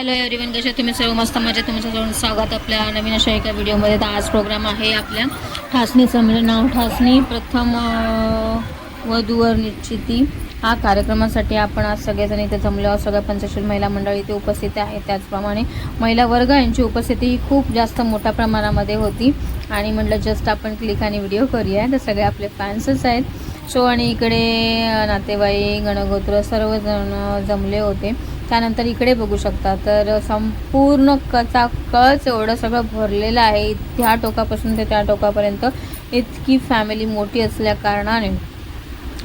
Hello everyone कशा तुम्ही सर्व मस्त मजा तुमच्या स्वागत आपल्या नवीन अशा एका व्हिडिओमध्ये तर आज प्रोग्राम आहे आपल्या ठासणीचं. म्हणजे नाव ठासणी प्रथम वधूवर निश्चिती. हा कार्यक्रमासाठी आपण आज सगळेजण इथे जमलो आहोत. सगळ्या पंचशील महिला मंडळ इथे उपस्थित आहे त्याचप्रमाणे महिला वर्ग यांची उपस्थिती ही खूप जास्त मोठ्या प्रमाणामध्ये होती. आणि म्हटलं जस्ट आपण क्लिक आणि व्हिडिओ करूया. तर सगळे आपले फॅन्सच आहेत. सो आणि इकडे नातेवाईक गणगोत्र सर्वजण जमले होते. त्यानंतर इकडे बघू शकता तर संपूर्ण कचा कच एवढं सगळं भरलेलं आहे. त्या टोकापासून ते त्या टोकापर्यंत इतकी फॅमिली मोठी असल्या कारणाने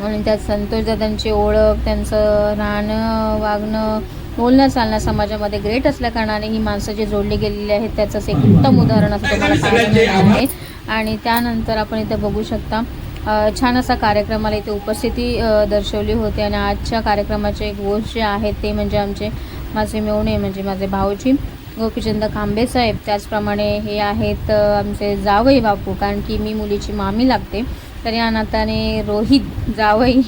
आणि त्यात संतोषदादांची ओळख त्यांचं राहणं वागणं बोलणं चालणं समाजामध्ये ग्रेट असल्या कारणाने ही माणसं जी जोडली गेलेली आहेत त्याचंच एक उत्तम उदाहरण असं तुम्हाला पाहायला मिळणार आहे. आणि त्यानंतर आपण इथे बघू शकता छान असा कार्यक्रमाला इथे उपस्थिती दर्शवली होती आणि आजच्या कार्यक्रमाचे एक गोष्ट जे आहेत ते म्हणजे आमचे माझे मेवणे म्हणजे माझे भाऊजी गोपीचंद खांबे साहेब. त्याचप्रमाणे हे आहेत आमचे जावई बापू कारण की मी मुलीची मामी लागते. तर या नाताने रोहित जावई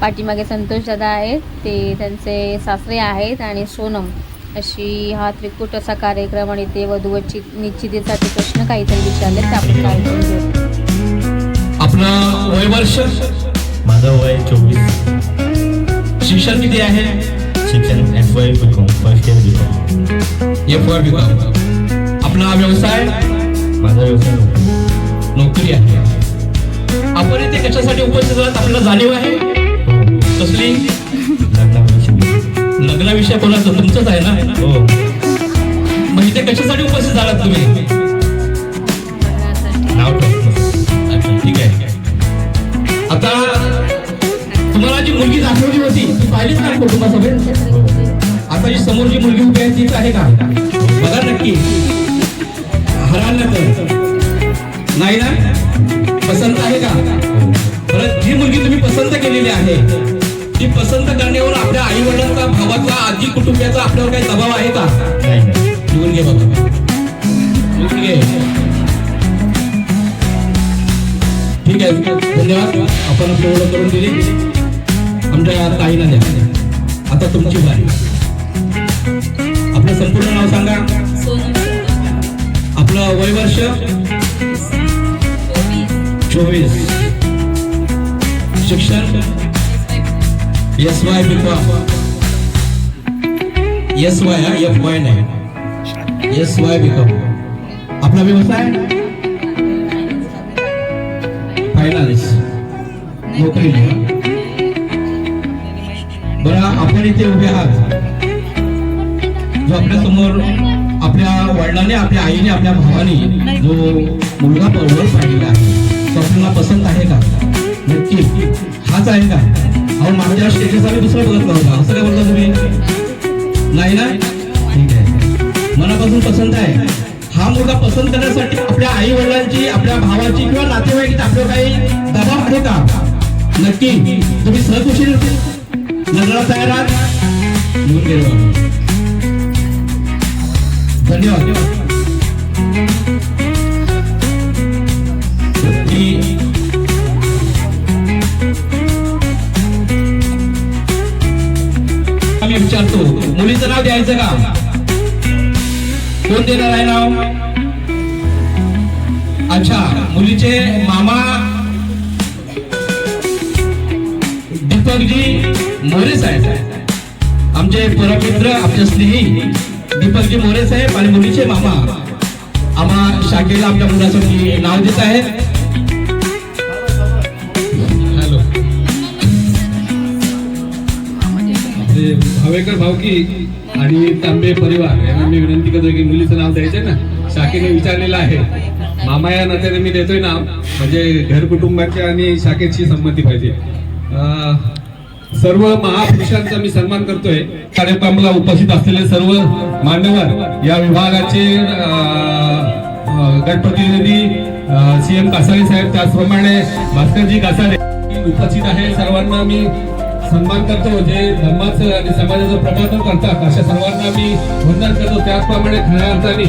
पाठीमागे संतोष दादा आहेत ते त्यांचे सासरे आहेत आणि सोनम. अशी हा त्रिकूट असा कार्यक्रम आणि ते वधूवची निश्चितीसाठी प्रश्न काहीतरी विचारले ते आपलं वय वर्ष? माझं वय चोवीस. शिक्षण किती आहे? शिक्षण F Y B com first year B com F वर आपला व्यवसाय? माझा व्यवसाय नोकरी. आहे. आपण इथे कशासाठी उपस्थित आहात? आपल्याला जाणीव आहे? हो. कसली? लग्नाविषयी. कोणाचं? तुमचंच आहे ना? हो. मग इथे कशासाठी उपस्थित झालात तुम्ही? आता तुम्हाला जी मुलगी दाखवली होती ती पाहिलीच ना कुटुंबासोबत आता जी समोर जी मुलगी उभी आहे तीच आहे का? बघा नक्की. हराल ना तर नाही ना? पसंत आहे का? परत जी मुलगी तुम्ही पसंत केलेली आहे ती पसंत करण्यावर आपल्या आई वडिलांचा भावाचा आजी कुटुंबियाचा आपल्यावर काही दबाव आहे का. लिहून घे लिहून घे. ठीक आहे धन्यवाद. आपण आपली ओळख करून दिली. आमच्या ताईना द्या. आता तुमची बारी. आपलं संपूर्ण नाव सांगा. आपलं वय वर्ष चोवीस. शिक्षण? S Y B S Y F Y नाही. एस वाय बी आपला व्यवसाय? फायनान्स बरं आपण इथे उभे आहात. जो आपल्यासमोर आपल्या वडिलांनी आपल्या आईने आपल्या भावाने जो मुलगा पळवळ पाहिलेला आहे तो आपल्याला पसंत आहे का? नक्की. हाच आहे का? अहो माझ्या स्टेटस आम्ही दुसरं बघत नव्हता. असं काय बोलता तुम्ही? नाही ना? ठीक आहे. मनापासून पसंत आहे. मुलगा पसंत करण्यासाठी आपल्या आई वडिलांची आपल्या भावाची किंवा नातेवाईक आपलं काही दबाव आहे का? नक्की. तुम्ही सहकुशील नजरा तयार आहात. धन्यवाद. आम्ही विचारतो मुलीचं नाव द्यायचं का? कोण देणार आहे नाव? परमित्र आपले स्नेही दीपकजी मोरे साहेब आणि मुलीचे मामा. आम्हा शाखेला आपल्या मुलासाठी नाव देत आहेत हॅलो. भावेकर भावकी आणि तांबे परिवार यांना मी विनंती करतो की मुलीचं नाव द्यायचंय ना. शाखेने विचारलेलं आहे. मामा या नात्याने मी देतोय नाव. म्हणजे घर कुटुंबाच्या आणि शाखेची संमती पाहिजे. सर्व महापुरुषांचा मी सन्मान करतोय. कार्यक्रमाला उपस्थित असलेले सर्व मान्यवर या विभागाचे अं, गटप्रतिनिधी सीएम कासारे साहेब त्याचप्रमाणे भास्करजी कासारे उपस्थित आहे. सर्वांना मी सन्मान करतो. जे धर्माचं आणि समाजाचं प्रबोधन करतात अशा सर्वांना मी वंदन करतो. त्याचप्रमाणे खऱ्या अर्थाने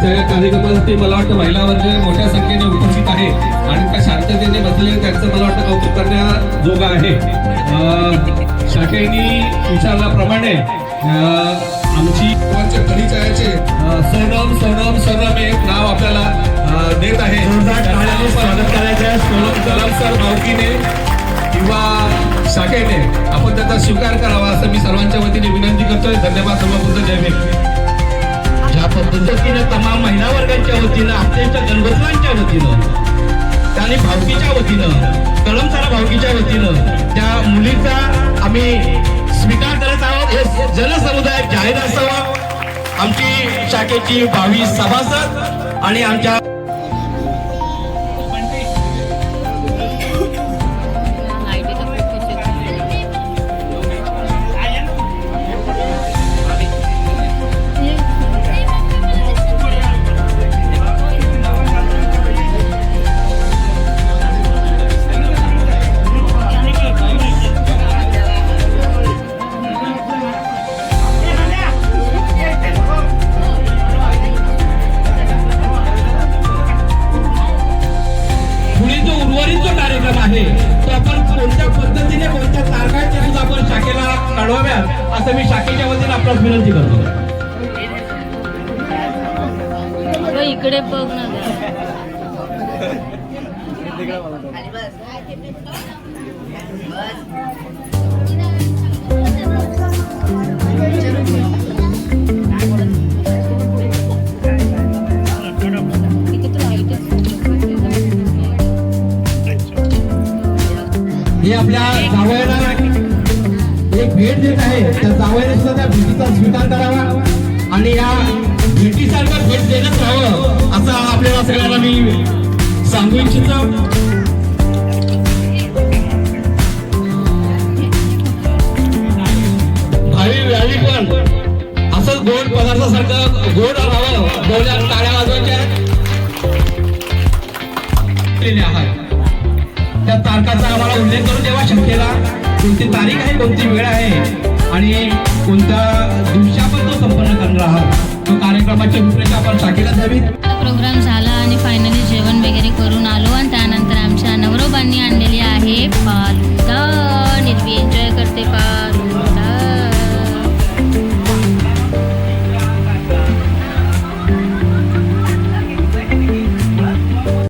आजच्या या कार्यक्रमासाठी मला वाटतं महिला वर्ग मोठ्या संख्येने उपस्थित आहे. आणि त्या शांततेने बसलेले त्यांचं मला वाटतं कौतुक करण्याजोगं आहे. शाखेने विचारल्याप्रमाणे आमची परिचयाचे सोनम सोनम सोनम हे एक नाव आपल्याला देत आहे. कलाम सर भावकीने किंवा शाखेने. आपण त्याचा स्वीकार करावा असं मी सर्वांच्या वतीने विनंती करतोय. धन्यवाद भीम ज्या पद्धतीनं तमाम महिला वर्गांच्या वतीनं आत्तेच्या गणगोत्रांच्या वतीनं आणि भावकीच्या वतीनं कळमसारा भावकीच्या वतीनं त्या मुलीचा आम्ही स्वीकार करत आहोत. हे जनसमुदाय जाहीर असावा. आमची शाखेची बावीस सभासद आणि आमच्या विनंती करतो. इकडे बघ ना हे आपल्या जावयाला आणि भेट देत आहे. त्या जावयाने सुद्धा त्या भेटीचा स्वीकार करावा आणि या भेटीसारखं भेट देणंच राहावं असं आपल्याला सगळ्यांना मी सांगू इच्छितो. व्यावी पण असंच गोड पदार्थासारखं गोड राहावं. डोळ्यात टाळ्या वाजवायच्या. आहात. त्या तारखाचा आम्हाला उल्लेख करून देवा शक्यला. कोणती तारीख आहे कोणती वेळ आहे. आणि कोणत्या दिवशी आपण तो संपन्न करणार आहात तो कार्यक्रमाची रूपरेषा आपण शाखेला द्यावी. प्रोग्राम झाला आणि फायनली जेवण वगैरे करून